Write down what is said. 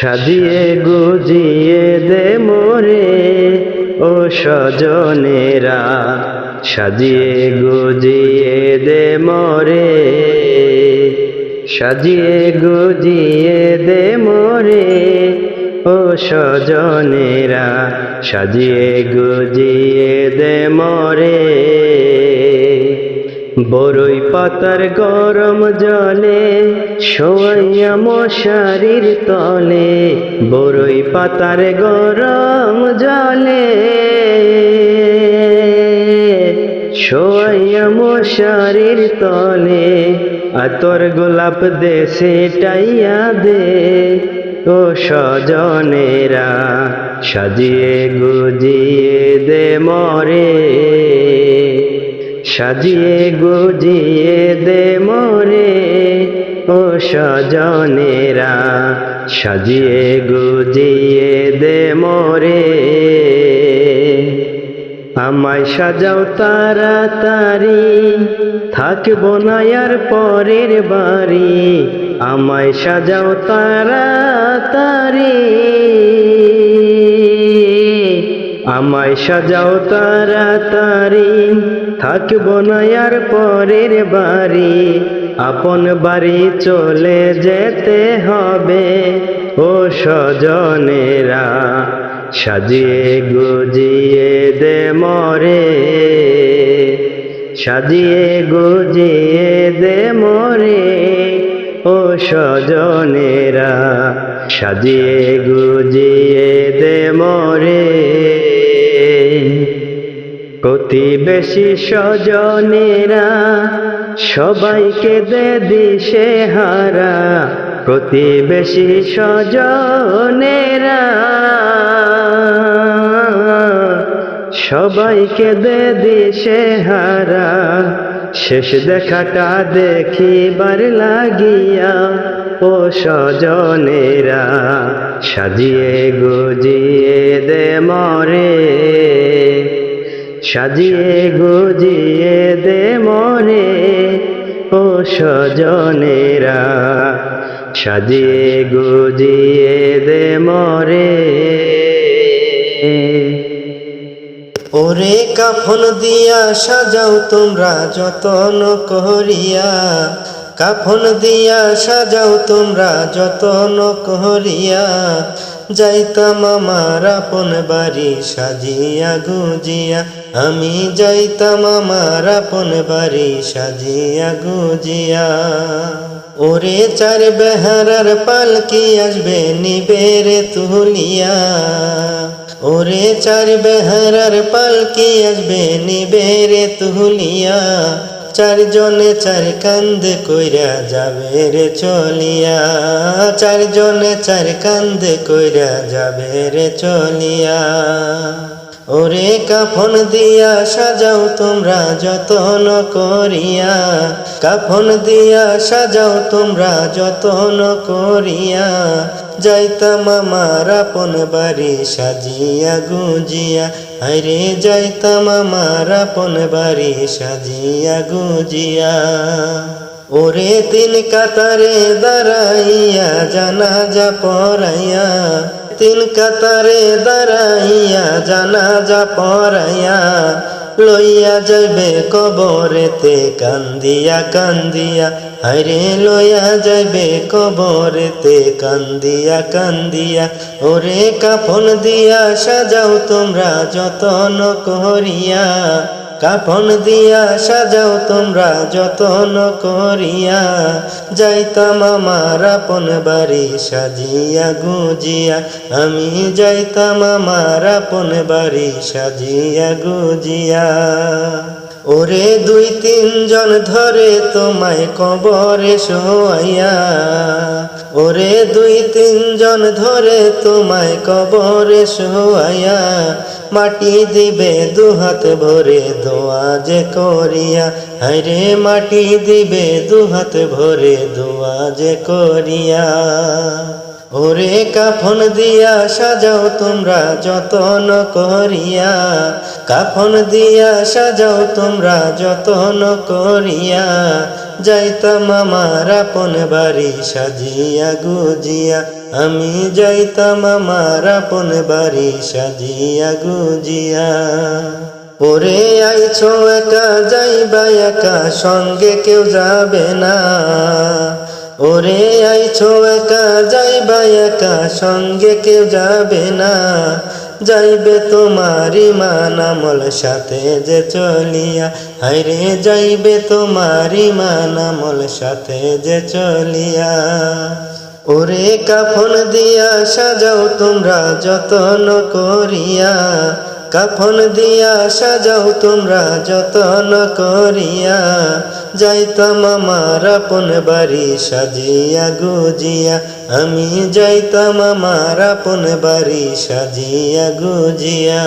সাজিয়ে গুজিয়ে দে মোরে, ও সজনেরা সাজিয়ে গুজিয়ে দে মোরে, সাজিয়ে গুজিয়ে দে মোরে, ও সজনেরা সাজিয়ে গুজিয়ে দে মোরে। বরই পাতার গরম জলে, শোয়াইয়া মশারির তলে, বরই পাতার গরম জলে, শোয়াইয়া মশারির তলে, আতর গোলাপ দেশে টাইয়া দে, ও সজনেরা সাজিয়ে গুজিয়ে দে মরে। সাজিয়ে গুজিয়ে দে মোরে, ও সজনেরা সাজিয়ে গুজিয়ে দে মোরে। আমায় সাজাও তাড়াতাড়ি, থাকব না আর পরের বাড়ি। আমায় সাজাও তাড়াতাড়ি, আমায় সাজাও তাড়াতাড়ি। থাকব না আর পরের বাড়ি। আপন বাড়ি চলে যেতে হবে। ও সজনেরা সাজিয়ে গুজিয়ে দে মরে। সাজিয়ে গুজিয়ে দে মরে। ও সজনেরা সাজিয়ে গুজিয়ে দে মরে। প্রতিবেশী স্বজনেরা, সবাইকে দে দিশে হারা। প্রতিবেশী স্বজনেরা, সবাইকে দে দিশে হারা। শেষ দেখাটা দেখিবার লাগিয়া, ও সজনেরা সাজিয়ে গুজিয়ে দে মরে। সাজিয়ে গুজিয়ে দে মরে ও সজনেরা সাজিয়ে গুজিয়ে দে মরে। ওরে কাফন দিয়া সাজাও তোমরা যতন করিয়া। কাফন দিয়া সাজাও তোমরা যতন করিয়া। যাইতাম আমার আপন বাড়ি সাজিয়া গুজিয়া। আমি যাইতাম আমার আপন বাড়ি সাজিয়া গুজিয়া। ওরে চার বেহারার পালকি আসবে নিবেরে তুলিয়া। ওরে চার বেহারার পালকি আসবে নিবেরে তুলিয়া। চারজনে চার কান্দ কইরা যাবে রে চলিয়া। চারজনে চার কান্দ কইরা যাবে রে চলিয়া। ওরে কাফন দিয়া সাজাও তোমরা যতন করিয়া। কাফন দিয়া সাজাও তোমরা যতন করিয়া। যাইতাম আমার আপন বাড়ি সাজিয়া গুজিয়া। আরে যাইতাম আমার আপন বাড়ি সাজিয়া গুজিয়া। ওরে তিন কাতারে দাঁড়াইয়া জানাজা পড়াইয়া। তিন কাতারে দাঁড়াইয়া জানাজা পড়াইয়া লইয়া যাইবে কবরেতে, কান্দিয়া কান্দিয়া। আরে লইয়া যাইবে কবরেতে, কান্দিয়া কান্দিয়া। ওরে কাফন দিয়া সাজাও তোমরা যতন করিয়া। কাফন দিয়া সাজাও তোমরা যতন করিয়া। যাইতাম আমার আপন বাড়ি সাজিয়া গুজিয়া। আমি যাইতাম আমার আপন বাড়ি সাজিয়া গুজিয়া। ওরে দুই তিনজন ধরে তোমায় কবরে শোয়াইয়া। ওরে দুই তিনজন ধরে তোমায় কবরে শোয়াইয়া। মাটি দিবে দুহাত ভরে দোয়া যে করিয়া। হায়রে মাটি দিবে দুহাত ভরে দোয়া যে করিয়া। ওরে কাফন দিয়া সাজাও তোমরা যতন করিয়া। কাফন দিয়া সাজাও তোমরা যতন করিয়া। যাইতাম আমার আপন বাড়ি সাজিয়া গুজিয়া। আমি যাইতাম আমার আপন বাড়ি সাজিয়া গুজিয়া। ওরে আইছো একা, যাইবা একা, সঙ্গে কেউ যাবে না। ওরে আইছো একা, যাইবা একা, সঙ্গে কেউ যাবে না। যাইবে তোমার আমল সাথে যে চলিয়া। হাইরে যাইবে তোমার আমল সাথে যে চলিয়া। ওরে কাফন দিয়া সাজাও তোমরা যতন করিয়া। কাফন দিয়া সাজাও তোমরা যতন করিয়া। যাইতাম আমার আপন বাড়ি সাজিয়া গুজিয়া। আমি যাইতাম আমার আপন বাড়ি সাজিয়া গুজিয়া।